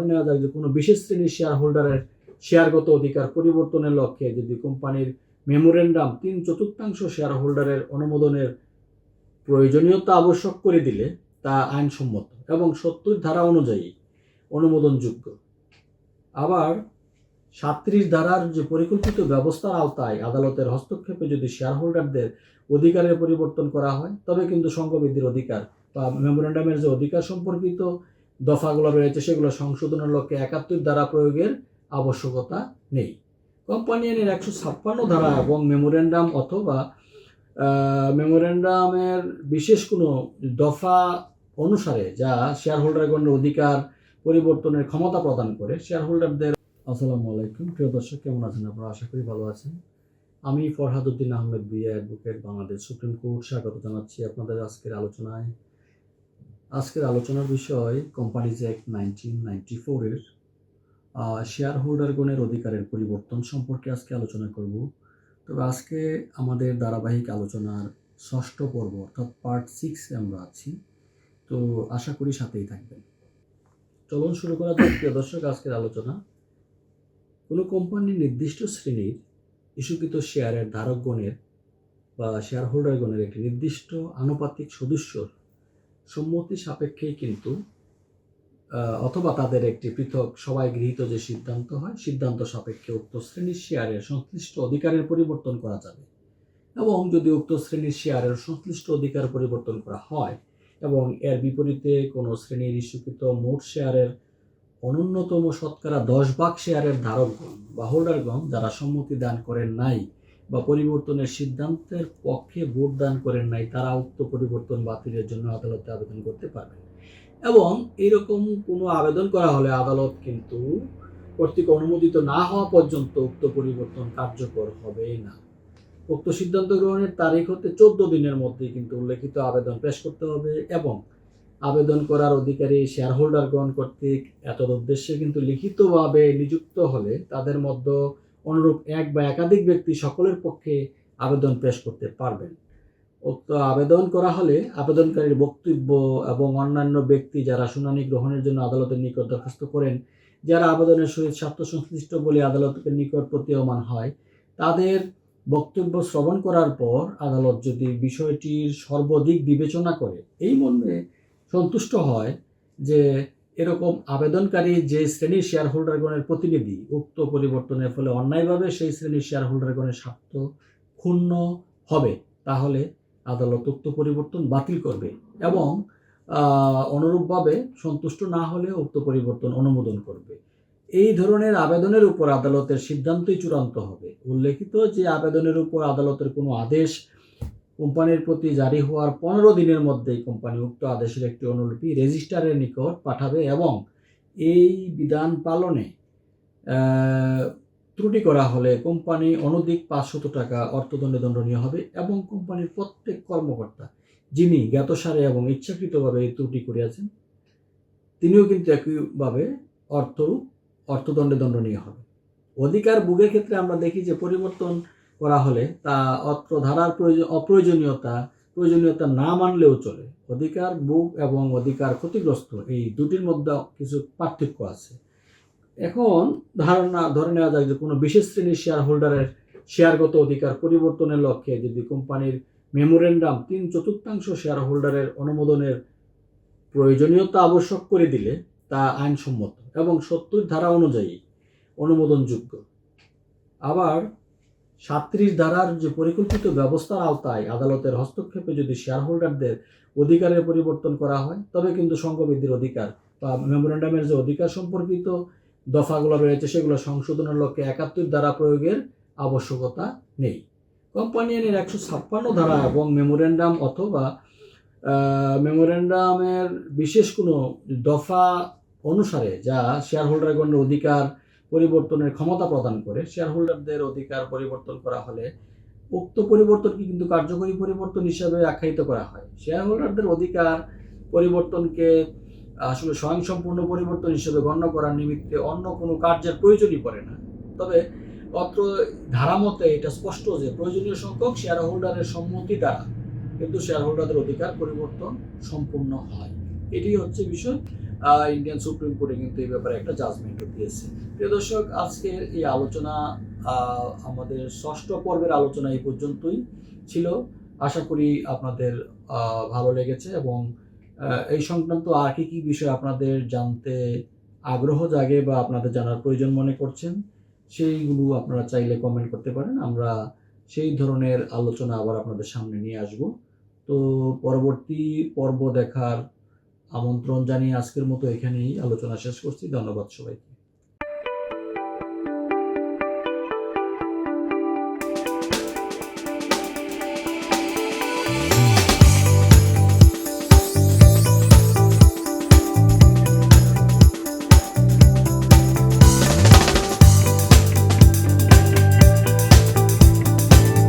ধরে নেওয়া যায় যে কোনো বিশেষ শ্রেণির শেয়ার হোল্ডারের শেয়ারগত অধিকার পরিবর্তনের লক্ষ্যে যদি কোম্পানির মেমোরেন্ডাম তিন চতুর্থাংশ শেয়ার হোল্ডারের অনুমোদনের প্রয়োজনীয়তা আবশ্যক করে দিলে তা আইনসম্মত এবং সত্তর ধারা অনুযায়ী অনুমোদনযোগ্য। আবার সাত্রিশ ধারার যে পরিকল্পিত ব্যবস্থার আওতায় আদালতের হস্তক্ষেপে যদি শেয়ার হোল্ডারদের অধিকারের পরিবর্তন করা হয়, তবে কিন্তু সংঘবৃদ্ধির অধিকার বা মেমোরেন্ডামের যে অধিকার সম্পর্কিত দফাগুলো রয়েছে, সেগুলো সংশোধনের লক্ষ্যে একাত্তর ধারা প্রয়োগের আবশ্যকতা নেই। কোম্পানি আইনের একশো ছাপ্পান্ন ধারা এবং মেমোরেন্ডাম অথবা মেমোরেন্ডামের বিশেষ কোনো দফা অনুসারে যা শেয়ার হোল্ডারগণের অধিকার পরিবর্তনের ক্ষমতা প্রদান করে শেয়ার হোল্ডারদের আসসালামু আলাইকুম। প্রিয় দর্শক, কেমন আছেন আপনারা? আশা করি ভালো আছেন। আমি ফরহাদুদ্দিন আহমেদ বিয়া অ্যাডভোকেট, বাংলাদেশ সুপ্রিম কোর্ট। স্বাগত জানাচ্ছি আপনাদের আজকের আলোচনায়। আজকের আলোচনার বিষয় কোম্পানিজ অ্যাক্ট নাইনটিন নাইনটি ফোরের শেয়ার হোল্ডারগণের অধিকারের পরিবর্তন সম্পর্কে আজকে আলোচনা করব। তবে আজকে আমাদের ধারাবাহিক আলোচনার ষষ্ঠ পর্ব, অর্থাৎ পার্ট সিক্সে আমরা আছি। তো আশা করি সাথেই থাকবেন। চলুন শুরু করা যাক, প্রিয় দর্শক, আজকের আলোচনা। কোনো কোম্পানির নির্দিষ্ট শ্রেণির ইস্যুকৃত শেয়ারের ধারকগণের বা শেয়ার হোল্ডারগণের একটি নির্দিষ্ট আনুপাতিক সদস্যর সম্মতি সাপেক্ষেই কিন্তু অথবা তাদের একটি পৃথক সবাই গৃহীত যে সিদ্ধান্ত হয়, সিদ্ধান্ত সাপেক্ষে উক্ত শ্রেণির শেয়ারের সংশ্লিষ্ট অধিকারের পরিবর্তন করা যাবে। এবং যদি উক্ত শ্রেণির শেয়ারের সংশ্লিষ্ট অধিকার পরিবর্তন করা হয় এবং এর বিপরীতে কোনো শ্রেণির ইস্যুকৃত মোট শেয়ারের অনন্যতম শতকরা দশ ভাগ শেয়ারের ধারকগণ বা হোল্ডারগণ যারা সম্মতি দান করেন নাই বা পরিবর্তনের সিদ্ধান্তের পক্ষে ভোট দান করেন নাই, তারা উক্ত পরিবর্তন বাতিলের জন্য আদালতে আবেদন করতে পারবেন এবং এরকম কোনো আবেদন করা হলে আদালত কিন্তু কর্তৃক অনুমোদিত না হওয়া পর্যন্ত উক্ত পরিবর্তন কার্যকর হবে না। উক্ত সিদ্ধান্ত গ্রহণের তারিখ হতে চোদ্দ দিনের মধ্যে কিন্তু উল্লেখিত আবেদন পেশ করতে হবে এবং আবেদন করার অধিকারী শেয়ার হোল্ডারগণ কর্তৃক এত উদ্দেশ্যে কিন্তু লিখিতভাবে নিযুক্ত হলে তাদের মধ্যে অনুরূপ এক বা একাধিক ব্যক্তি সকলের পক্ষে আবেদন পেশ করতে পারবেন। উক্ত আবেদন করা হলে আবেদনকারীর বক্তব্য এবং অন্যান্য ব্যক্তি যারা শুনানি গ্রহণের জন্য আদালতের নিকট দরখাস্ত করেন, যারা আবেদনের সহিত স্বার্থ সংশ্লিষ্ট বলে আদালতের নিকট প্রতীয়মান হয়, তাদের বক্তব্য শ্রবণ করার পর আদালত যদি বিষয়টির সর্বাধিক বিবেচনা করে, এই মর্মে সন্তুষ্ট হয় যে এরকম আবেদনকারী যে শ্রেণির শেয়ার হোল্ডারগণের প্রতিনিধি উক্ত পরিবর্তনের ফলে অন্যায়ভাবে সেই শ্রেণির শেয়ার হোল্ডারগণের স্বার্থ ক্ষুণ্ণ হবে, তাহলে আদালত উক্ত পরিবর্তন বাতিল করবে এবং অনুরূপভাবে সন্তুষ্ট না হলে উক্ত পরিবর্তন অনুমোদন করবে। এই ধরনের আবেদনের উপর আদালতের সিদ্ধান্তই চূড়ান্ত হবে। উল্লেখিত যে আবেদনের উপর আদালতের কোনো আদেশ কোম্পানির প্রতি জারি হওয়ার পনেরো দিনের মধ্যেই কোম্পানি উক্ত আদেশের একটি অনুলিপি রেজিস্ট্রারের নিকট পাঠাবে এবং এই বিধান পালনে ত্রুটি করা হলে কোম্পানি অনধিক পাঁচশত টাকা অর্থদণ্ডে দণ্ডনীয় হবে এবং কোম্পানির প্রত্যেক কর্মকর্তা যিনি জ্ঞাতসারে এবং ইচ্ছাকৃতভাবে এই ত্রুটি করিয়াছেন, তিনিও কিন্তু একইভাবে অর্থ অর্থদণ্ডে দণ্ডনীয় হবে। অধিকার ভোগের ক্ষেত্রে আমরা দেখি যে পরিবর্তন করা হলে তা অত্র ধারার প্রয়োজন, অপ্রয়োজনীয়তা, প্রয়োজনীয়তা না মানলেও চলে। অধিকার ভোগ এবং অধিকার ক্ষতিগ্রস্ত, এই দুটির মধ্যে কিছু পার্থক্য আছে। এখন ধারণা, ধরে নেওয়া যায় যে কোনো বিশেষ শ্রেণির শেয়ার হোল্ডারের শেয়ারগত অধিকার পরিবর্তনের লক্ষ্যে যদি কোম্পানির মেমোরেন্ডাম তিন চতুর্থাংশ শেয়ার হোল্ডারের অনুমোদনের প্রয়োজনীয়তা আবশ্যক করে দিলে তা আইনসম্মত এবং সত্তর ধারা অনুযায়ী অনুমোদনযোগ্য। আবার সাত্রিশ ধারার যে পরিকল্পিত ব্যবস্থার আওতায় আদালতের হস্তক্ষেপে যদি শেয়ার হোল্ডারদের অধিকারের পরিবর্তন করা হয়, তবে কিন্তু সংঘবৃদ্ধির অধিকার বা মেমোরেন্ডামের যে অধিকার সম্পর্কিত দফাগুলো রয়েছে, সেগুলো সংশোধনের লক্ষ্যে একাত্তর ধারা প্রয়োগের আবশ্যকতা নেই। কোম্পানি আইনের একশো ছাপ্পান্ন ধারা এবং মেমোরেন্ডাম অথবা মেমোরেন্ডামের বিশেষ কোনো দফা অনুসারে যা শেয়ার হোল্ডারগণের অধিকার পরিবর্তনের ক্ষমতা প্রদান করে। শেয়ার হোল্ডারদের অধিকার পরিবর্তন করা হলে উক্ত পরিবর্তনকে কিন্তু কার্যকরী পরিবর্তন হিসাবে আখ্যায়িত করা হয়। শেয়ার হোল্ডারদের অধিকার পরিবর্তনকে আসলে স্বয়ংসম্পূর্ণ পরিবর্তন হিসেবে গণ্য করার নিমিত্তে অন্য কোনো কার্যের প্রয়োজনই পড়ে না। তবে অত্র ধারা মতে এটা স্পষ্ট যে প্রয়োজনীয় সংখ্যক শেয়ার হোল্ডারের সম্মতি দ্বারা কিন্তু শেয়ার হোল্ডারদের অধিকার পরিবর্তন সম্পূর্ণ হয়। এটি হচ্ছে বিষয়। ইন্ডিয়ান সুপ্রিম কোর্টে কিন্তু এই ব্যাপারে একটা জাজমেন্টও দিয়েছে। প্রিয় দর্শক, আজকের এই আলোচনা আমাদের ষষ্ঠ পর্বের আলোচনা এই পর্যন্তই ছিল। আশা করি আপনাদের ভালো লেগেছে এবং এই সংক্রান্ত আর কি কি বিষয় আপনাদের জানতে আগ্রহ জাগে বা আপনাদের জানার প্রয়োজন মনে করছেন, সেইগুলো আপনারা চাইলে কমেন্ট করতে পারেন। আমরা সেই ধরনের আলোচনা আবার আপনাদের সামনে নিয়ে আসব। তো পরবর্তী পর্ব দেখার আমন্ত্রণ জানিয়ে আজকের মতো এখানেই আলোচনা শেষ করছি। ধন্যবাদ সবাইকে।